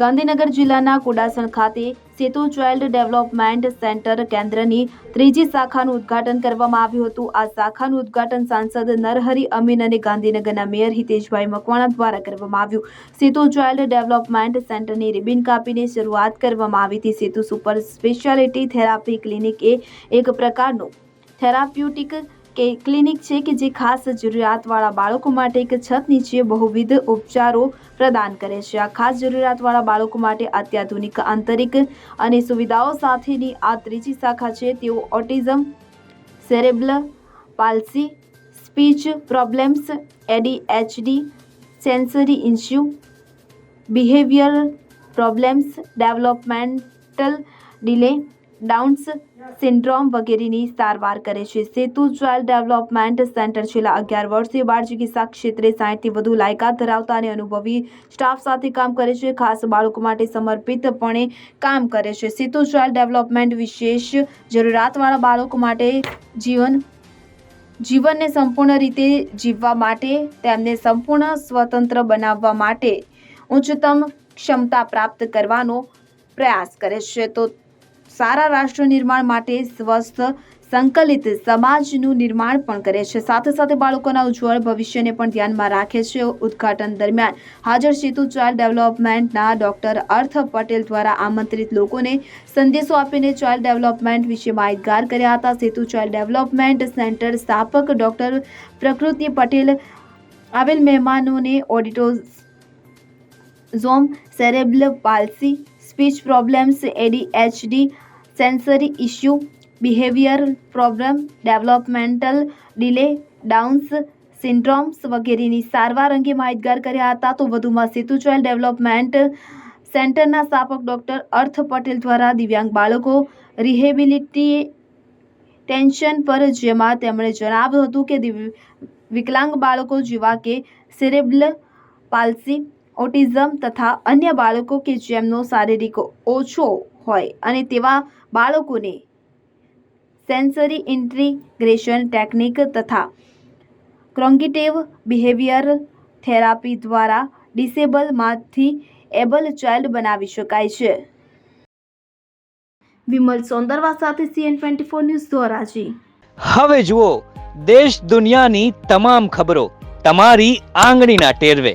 ગાંધીનગર જિલ્લાના કુડાસણ ખાતે સેતુ child development centre કેન્દ્રની ત્રીજી શાખાનું ઉદ્ઘાટન કરવામાં આવ્યું હતું. આ શાખાનું ઉદ્ઘાટન સાંસદ નરહરી અમીન અને ગાંધીનગરના મેયર હિતેશભાઈ મકવાણા દ્વારા કરવામાં આવ્યું. સેતુ ચાઇલ્ડ ડેવલપમેન્ટ સેન્ટરની રિબિન કાપીને શરૂઆત કરવામાં આવી હતી. Setu super speciality therapy clinic એ એક પ્રકારનું થેરાપ્યુટિક કે ક્લિનિક છે કે જે ખાસ જરૂરિયાતવાળા બાળકો માટે એક છત નીચે બહુવિધ ઉપચારો પ્રદાન કરે છે. આ ખાસ જરૂરિયાતવાળા બાળકો માટે અત્યાધુનિક આંતરિક અને સુવિધાઓ સાથેની આ ત્રીજી શાખા છે. તેઓ autism cerebral palsy, speech problems, ADHD, sensory issue behaviour problems, developmental delay Down's syndrome વગેરેની સારવાર કરે છે. સેતુ ચાઇલ્ડ ડેવલપમેન્ટ સેન્ટર છેલ્લા અગિયાર વર્ષથી બાળ ચિકિત્સા ક્ષેત્રે સાહીઠથી વધુ લાયકાત ધરાવતા અને અનુભવી સ્ટાફ સાથે કામ કરે છે. ખાસ બાળકો માટે સમર્પિતપણે કામ કરે છે. સેતુ ચાઇલ્ડ ડેવલપમેન્ટ વિશેષ જરૂરિયાતવાળા બાળકો માટે જીવન, જીવનને સંપૂર્ણ રીતે જીવવા માટે, તેમને સંપૂર્ણ સ્વતંત્ર બનાવવા માટે ઉચ્ચતમ ક્ષમતા પ્રાપ્ત કરવાનો પ્રયાસ કરે છે. તો સારા રાષ્ટ્ર નિર્માણ માટે સ્વસ્થ, સંકલિત સમાજનું નિર્માણ પણ કરે છે. સાથે સાથે બાળકોના ઉજ્જવળ ભવિષ્યને પણ ધ્યાનમાં રાખે છે. ઉદ્ઘાટન દરમિયાન હાજર સેતુ ચાઇલ્ડ ડેવલપમેન્ટના ડોક્ટર અર્થ પટેલ દ્વારા આમંત્રિત લોકોને સંદેશો આપીને ચાઇલ્ડ ડેવલપમેન્ટ વિશે માહિતગાર કર્યા હતા. સેતુ ચાઇલ્ડ ડેવલપમેન્ટ સેન્ટર સ્થાપક ડોક્ટર પ્રકૃતિ પટેલ, આવેલ મહેમાનોને autism cerebral palsy, speech problems ADHD sensory issue behaviour problem developmental delay Down's syndromes વગેરેની સારવાર અંગે માહિતગાર કર્યા હતા. તો વધુમાં સેતુ ચાઇલ્ડ ડેવલપમેન્ટ સેન્ટરના સ્થાપક ડોક્ટર અર્થ પટેલ દ્વારા દિવ્યાંગ બાળકો રિહેબિલિટી ટેન્શન પર જેમાં તેમણે જણાવ્યું હતું કે દિવ- વિકલાંગ બાળકો જેવા કે સેરેબ્લ પાલ્સી ઓટિઝમ તથા અન્ય બાળકો કે જેમનો શારીરિક ઓછો હોય અને તેવા બાળકોને સેન્સરી ઇન્ટિગ્રેશન ટેકનિક તથા ક્રોંગિટેવ બિહેવિયર થેરાપી દ્વારા ડિસેબલમાંથી એબલ ચાઇલ્ડ બનાવી શકાય છે. વિમલ સોંદરવા સાથે CN twenty four news Dhoraji. હવે જુઓ, દેશ દુનિયાની તમામ ખબરો તમારી આંગળીના ટેરવે.